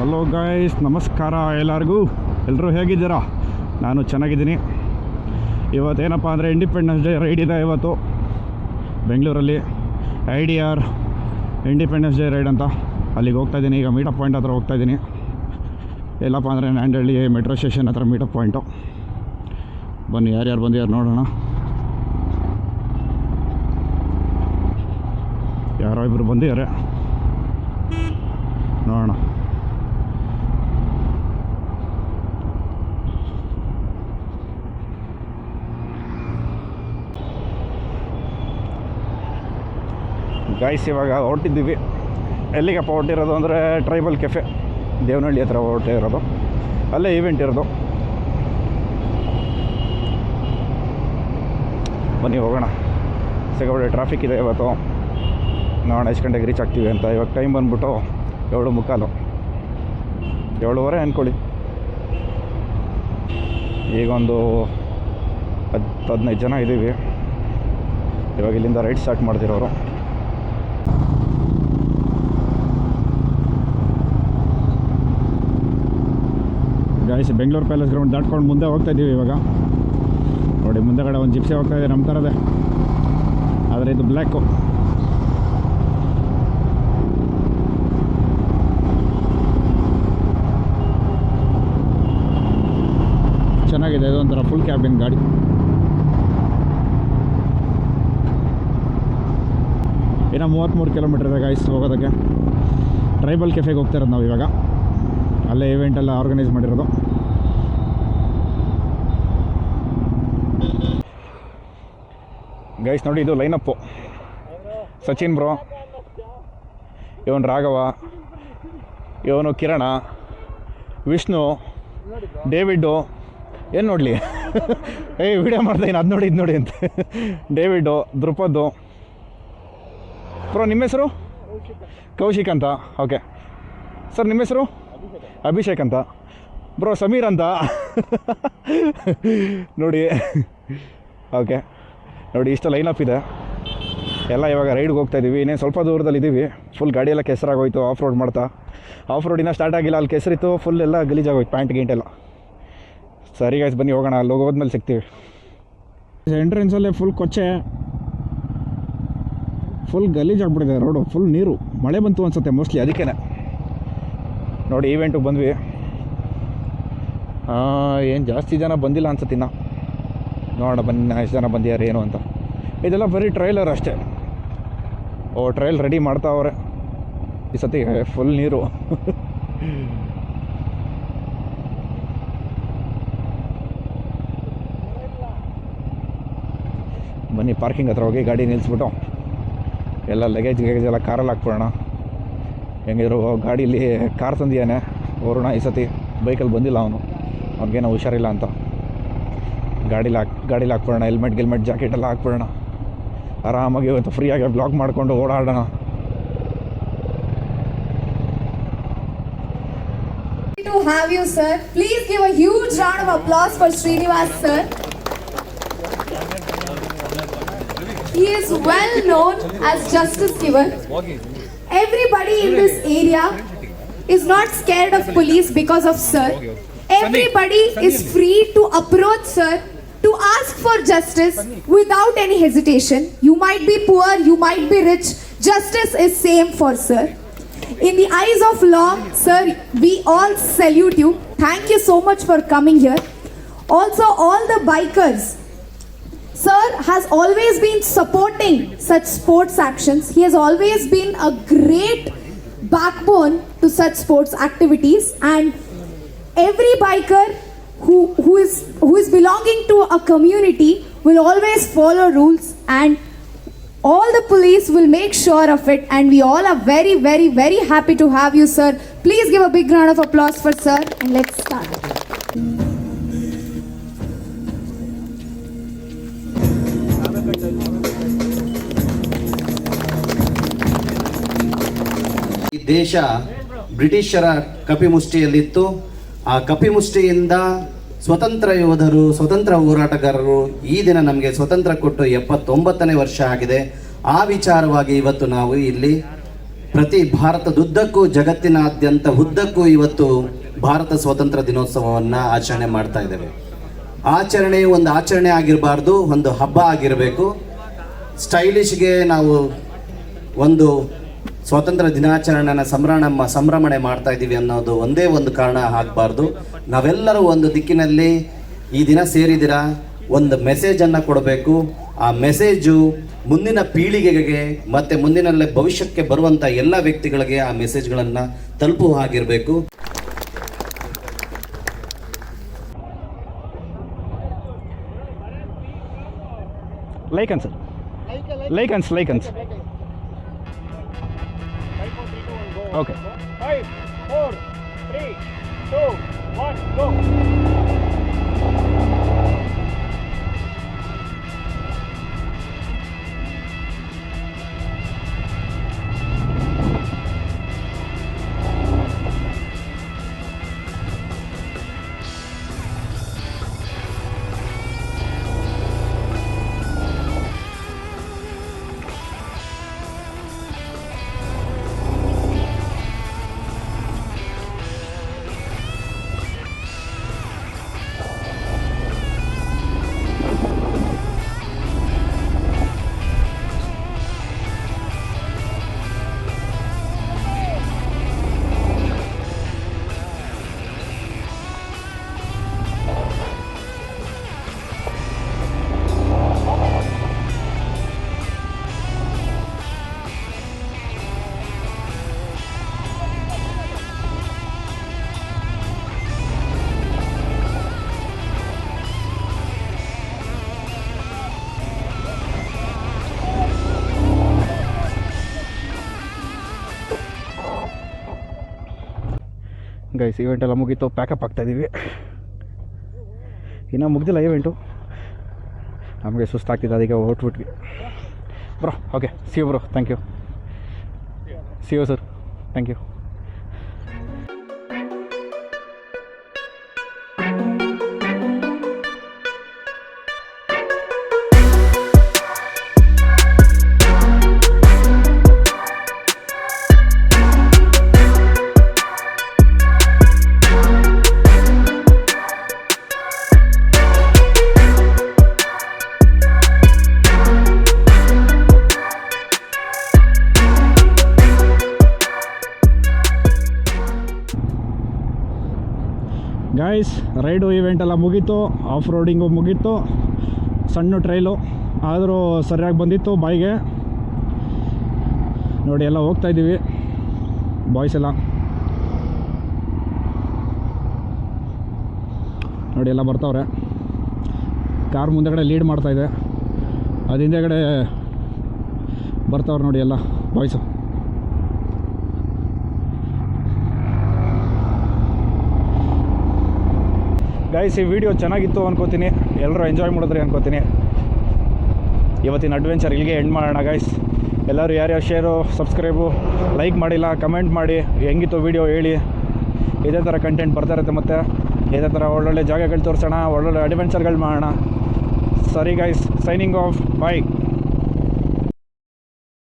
Hello guys ನಮಸ್ಕಾರ ಎಲ್ಲರಿಗೂ. ಎಲ್ಲರೂ ಹೇಗಿದ್ದೀರಾ? ನಾನು ಚೆನ್ನಾಗಿದ್ದೀನಿ. ಇವತ್ತೇನಪ್ಪ ಅಂದರೆ ಇಂಡಿಪೆಂಡೆನ್ಸ್ ಡೇ ರೈಡ್ ಇದೆ ಇವತ್ತು. ಬೆಂಗಳೂರಲ್ಲಿ. I D R independence day ride ಅಂತ. ಅಲ್ಲಿಗೆ ಹೋಗ್ತಾ ಇದ್ದೀನಿ. ಈಗ ಮೀಟಪ್ ಪಾಯಿಂಟ್ ಹತ್ರ ಹೋಗ್ತಾ ಇದ್ದೀನಿ. ಎಲ್ಲಪ್ಪ ಅಂದರೆ ನ್ಯಾಂಡಳ್ಳಿ ಮೆಟ್ರೋ ಸ್ಟೇಷನ್ ಹತ್ರ ಮೀಟಪ್ ಪಾಯಿಂಟು ಬನ್ನಿ, ಯಾರ್ಯಾರು ಬಂದಿದ್ದಾರೆ ನೋಡೋಣ. ಯಾರೋ ಇಬ್ಬರು ಬಂದಿದ್ದಾರೆ. ನೋಡೋಣ. ಗಾಯ್ಸ್ ಇವಾಗ ಹೊರಟಿದ್ದೀವಿ. ಎಲ್ಲಿಗಪ್ಪ ಹೊರಟಿರೋದು ಅಂದರೆ ಟ್ರೈಬಲ್ ಕೆಫೆ ದೇವನಹಳ್ಳಿ ಹತ್ರ ಹೊರಟಿರೋದು. ಅಲ್ಲೇ ಈವೆಂಟ್ ಇರೋದು. ಬನ್ನಿ, ಹೋಗೋಣ. ಸಿಗಬಡೆ ಟ್ರಾಫಿಕ್ ಇದೆ ಇವತ್ತು. ನಾವು ಎಷ್ಟು ಗಂಟೆಗೆ ರೀಚ್ ಆಗ್ತೀವಿ ಅಂತ. ಇವಾಗ ಟೈಮ್ ಬಂದ್ಬಿಟ್ಟು ಏಳು ಮುಕ್ಕಾಲು. ಏಳುವರೆ ಅಂದ್ಕೊಳ್ಳಿ ಈಗೊಂದು ಹತ್ತು ಹದಿನೈದು ಜನ ಇದ್ದೀವಿ. ಇವಾಗ ಇಲ್ಲಿಂದ ರೈಡ್ ಸ್ಟಾರ್ಟ್ ಮಾಡ್ತಿರೋರು. ಗಾಯ್ಸ್ ಬೆಂಗಳೂರು ಪ್ಯಾಲೇಸ್ ಗ್ರೌಂಡ್ ದಾಟ್ಕೊಂಡು ಮುಂದೆ ಹೋಗ್ತಾ ಇದ್ದೀವಿ ಇವಾಗ. ನೋಡಿ, ಮುಂದೆಗಡೆ ಒಂದು ಜಿಪ್ಸೆ ಹೋಗ್ತಾ ಇದೆ ನಮ್ಮ ಥರದೇ ಆದರೆ ಇದು ಬ್ಲ್ಯಾಕು ಚೆನ್ನಾಗಿದೆ ಇದು ಒಂಥರ ಫುಲ್ ಕ್ಯಾಬಿನ್ ಗಾಡಿ. ಇನ್ನು ಮೂವತ್ತ್ಮೂರು ಕಿಲೋಮೀಟ್ರ್ ಇದೆ ಗಾಯ್ಸ್ ಹೋಗೋದಕ್ಕೆ. ಟ್ರೈಬಲ್ ಕೆಫೆಗೆ ಹೋಗ್ತಾ ಇರೋದು ನಾವು ಇವಾಗ. ಅಲ್ಲೇ ಈವೆಂಟ್ ಎಲ್ಲ ಆರ್ಗನೈಸ್ ಮಾಡಿರೋದು. ಗೈಸ್ ನೋಡಿ ಇದು ಲೈನಪ್ಪು ಸಚಿನ್ ಬ್ರೋ ಇವನು ರಾಘವ, ಇವನು ಕಿರಣ, ವಿಷ್ಣು ಡೇವಿಡ್ಡು ಏನು ನೋಡಲಿ? ಏಯ್ ವಿಡಿಯೋ ಮಾಡ್ತಾಯಿನಿ ಅದು ನೋಡಿ, ಇದು ನೋಡಿ ಅಂತ. ಡೇವಿಡ್ಡು ದೃಪದ್ದು ಬ್ರೋ ನಿಮ್ಮ ಹೆಸರು? ಕೌಶಿಕ್ ಅಂತ. ಓಕೆ ಸರ್ ನಿಮ್ಮ ಹೆಸರು? ಅಭಿಷೇಕ್ ಅಂತ. ಬ್ರೋ ಸಮೀರ್ ಅಂತ. ನೋಡಿ. ಓಕೆ ನೋಡಿ ಇಷ್ಟು ಅಪ್ ಇದೆ. ಎಲ್ಲ ಇವಾಗ ರೈಡ್ಗೆ ಹೋಗ್ತಾ ಇದ್ದೀವಿ ಇನ್ನೇನು ಸ್ವಲ್ಪ ದೂರದಲ್ಲಿ ಇದ್ದೀವಿ ಫುಲ್ ಗಾಡಿ ಎಲ್ಲ ಕೆಸರಾಗೋಯ್ತು ಆಫ್ ರೋಡ್ ಮಾಡ್ತಾ. ಆಫ್ ರೋಡಿನ ಸ್ಟಾರ್ಟ್ ಆಗಿಲ್ಲ. ಅಲ್ಲಿ ಕೆಸರಿತ್ತು ಫುಲ್ ಎಲ್ಲ ಗಲೀಜಾಗೋಯ್ತು ಪ್ಯಾಂಟ್ ಗೀಂಟೆಲ್ಲ ಸರಿ ಗಾಯ್ಸ್ ಬನ್ನಿ, ಹೋಗೋಣ. ಅಲ್ಲಿ ಹೋಗೋದ್ಮೇಲೆ ಸಿಗ್ತೀವಿ. ಎಂಟ್ರೆನ್ಸಲ್ಲೇ ಫುಲ್ ಕೊಚ್ಚೆ. ಫುಲ್ ಗಲೀಜಾಗ್ಬಿಟ್ಟಿದೆ ರೋಡು ಫುಲ್ ನೀರು. ಮಳೆ ಬಂತು ಅನ್ಸುತ್ತೆ ಮೋಸ್ಟ್ಲಿ ಅದಕ್ಕೇ ನೋಡಿ ಈವೆಂಟಿಗೆ ಬಂದ್ವಿ. ಏನು ಜಾಸ್ತಿ ಜನ ಬಂದಿಲ್ಲ ಅನ್ಸುತ್ತೆ ಇನ್ನು. ನೋಡೋಣ ಬನ್ನಿ ಎಷ್ಟು ಜನ ಬಂದಿದ್ದಾರೆ ಏನು ಅಂತ. ಇದೆಲ್ಲ ಬರೀ ಟ್ರೈಲರ್ ಅಷ್ಟೇ. ಓ ಟ್ರೈಲ್ ರೆಡಿ ಮಾಡ್ತಾವ್ರೆ. ಈ ಸತಿ ಫುಲ್ ನೀರು. ಬನ್ನಿ ಪಾರ್ಕಿಂಗ್ ಹತ್ರ ಹೋಗಿ ಗಾಡಿ ನಿಲ್ಲಿಸ್ಬಿಟ್ಟು ಎಲ್ಲ ಲಗೇಜ್ ಗೇಜ್ ಎಲ್ಲ ಕಾರಲ್ಲಿ ಹಾಕ್ಬಿಡೋಣ. ಹೆಂಗಿದ್ರು ಗಾಡೀಲಿ ಕಾರ್ ತಂದಿಯಾನೆ ವರುಣ ಈ ಸತಿ ಬೈಕಲ್ಲಿ ಬಂದಿಲ್ಲ ಅವನು ಅವ್ನಿಗೇನೋ ಹುಷಾರಿಲ್ಲ ಅಂತ ಗಾಡೀಲಿ ಹಾಕಿ ಗಾಡೀಲಿ ಹಾಕ್ಬಿಡೋಣ ಹೆಲ್ಮೆಟ್ ಗಿಲ್ಮೆಟ್ ಜಾಕೆಟ್ ಎಲ್ಲ ಹಾಕ್ಬಿಡೋಣ ಆರಾಮಾಗಿ ಇವತ್ತು ಫ್ರೀಯಾಗಿ ಬ್ಲಾಗ್ ಮಾಡಿಕೊಂಡು ಓಡಾಡೋಣ have you, sir. Please give a huge round of applause for Srinivas, sir. He is well known as justice giver. Everybody in this area is not scared of police because of sir. Everybody is free to approach sir to ask for justice without any hesitation. You might be poor, you might be rich. Justice is same for sir. In the eyes of law, sir, we all salute you. Thank you so much for coming here. Also, all the bikers. Sir has always been supporting such sports actions. He has always been a great backbone to such sports activities. And every biker who, who is who is belonging to a community will always follow rules. And all the police will make sure of it. And we all are very very very happy to have you sir. Please give a big round of applause for sir. And let's start ದೇಶ ಬ್ರಿಟಿಷರ ಕಪಿಮುಷ್ಟಿಯಲ್ಲಿತ್ತು ಆ ಕಪಿಮುಷ್ಟಿಯಿಂದ ಸ್ವತಂತ್ರ ಯೋಧರು, ಸ್ವತಂತ್ರ ಹೋರಾಟಗಾರರು ಈ ದಿನ ನಮಗೆ ಸ್ವತಂತ್ರ ಕೊಟ್ಟು ಎಪ್ಪತ್ತೊಂಬತ್ತನೇ ವರ್ಷ ಆಗಿದೆ. ಆ ವಿಚಾರವಾಗಿ ಇವತ್ತು ನಾವು ಇಲ್ಲಿ ಪ್ರತಿ ಭಾರತದುದ್ದಕ್ಕೂ ಜಗತ್ತಿನಾದ್ಯಂತ ಉದ್ದಕ್ಕೂ ಇವತ್ತು ಭಾರತ ಸ್ವಾತಂತ್ರ್ಯ ದಿನೋತ್ಸವವನ್ನು ಆಚರಣೆ ಮಾಡ್ತಾ ಇದ್ದೇವೆ. ಆಚರಣೆ ಒಂದು ಆಚರಣೆ ಆಗಿರಬಾರ್ದು, ಒಂದು ಹಬ್ಬ ಆಗಿರಬೇಕು. ಸ್ಟೈಲಿಶ್ಗೆ ನಾವು ಒಂದು ಸ್ವಾತಂತ್ರ್ಯ ದಿನಾಚರಣೆಯನ್ನು ಸಂಭ್ರಮ ಸಂಭ್ರಮಣೆ ಮಾಡ್ತಾ ಇದ್ದೀವಿ ಅನ್ನೋದು ಒಂದೇ ಒಂದು ಕಾರಣ ಆಗಬಾರ್ದು. ನಾವೆಲ್ಲರೂ ಒಂದು ದಿಕ್ಕಿನಲ್ಲಿ ಈ ದಿನ ಸೇರಿದಿರಾ ಒಂದು ಮೆಸೇಜನ್ನು ಕೊಡಬೇಕು. ಆ ಮೆಸೇಜು ಮುಂದಿನ ಪೀಳಿಗೆಗೆ ಮತ್ತು ಮುಂದಿನ ಭವಿಷ್ಯಕ್ಕೆ ಬರುವಂಥ ಎಲ್ಲ ವ್ಯಕ್ತಿಗಳಿಗೆ ಆ ಮೆಸೇಜ್ಗಳನ್ನು ತಲುಪುವ ಹಾಗಿರಬೇಕು. Like answer like Okay. Five, four, three, two, one, go. Guys event ಎಲ್ಲ ಮುಗೀತು ಪ್ಯಾಕಪ್ ಆಗ್ತಾಯಿದ್ದೀವಿ ಇನ್ನೂ ಮುಗ್ದಿಲ್ಲ ಇವೆಂಟು ನಮಗೆ ಸುಸ್ತಾಗ್ತಿದೆ ಅದಕ್ಕೆ ಹೊರಟ್ಬಿಟ್ವಿ. Bro okay see you bro thank you see you sir thank you ride event ಎಲ್ಲ ಮುಗೀತು ಆಫ್ ರೋಡಿಂಗು ಮುಗೀತು, ಸಣ್ಣ ಟ್ರೈಲು, ಆದರೂ ಸರಿಯಾಗಿ ಬಂದಿತ್ತು ಬಾಯಿಗೆ. ನೋಡಿ ಎಲ್ಲ ಹೋಗ್ತಾ ಇದ್ದೀವಿ ಬಾಯ್ಸ್ ಎಲ್ಲ. ನೋಡಿ ಎಲ್ಲ ಬರ್ತಾವ್ರೆ. ಕಾರ್ ಮುಂದೆಗಡೆ ಲೀಡ್ ಮಾಡ್ತಾಯಿದೆ ಅದು ಹಿಂದೆಗಡೆ ಬರ್ತಾವ್ರೆ ನೋಡಿ ಎಲ್ಲ ಬಾಯ್ಸು ಗೈಸ್ ಈ ವಿಡಿಯೋ ಚೆನ್ನಾಗಿತ್ತು ಅನ್ಕೋತೀನಿ. ಎಲ್ಲರೂ ಎಂಜಾಯ್ ಮಾಡಿದ್ರಿ ಅನ್ಕೋತೀನಿ. ಇವತ್ತಿನ ಅಡ್ವೆಂಚರ್ ಇಲ್ಲಿಗೆ ಎಂಡ್ ಮಾಡೋಣ ಗೈಸ್ ಎಲ್ಲರೂ ಯಾರ್ಯಾರು ಶೇರು ಸಬ್ಸ್ಕ್ರೈಬು ಲೈಕ್ ಮಾಡಿಲ್ಲ ಕಮೆಂಟ್ ಮಾಡಿ. ಹೆಂಗಿತ್ತು ವಿಡಿಯೋ ಹೇಳಿ. ಇದೇ ಥರ ಕಂಟೆಂಟ್ ಬರ್ತಾ ಇರುತ್ತೆ ಮತ್ತು. ಇದೇ ಥರ ಒಳ್ಳೊಳ್ಳೆ ಜಾಗಗಳು ತೋರಿಸೋಣ, ಒಳ್ಳೊಳ್ಳೆ ಅಡ್ವೆಂಚರ್ಗಳು ಮಾಡೋಣ. ಸರಿ ಗೈಸ್ ಸೈನಿಂಗ್ ಆಫ್ ಬಾಯ್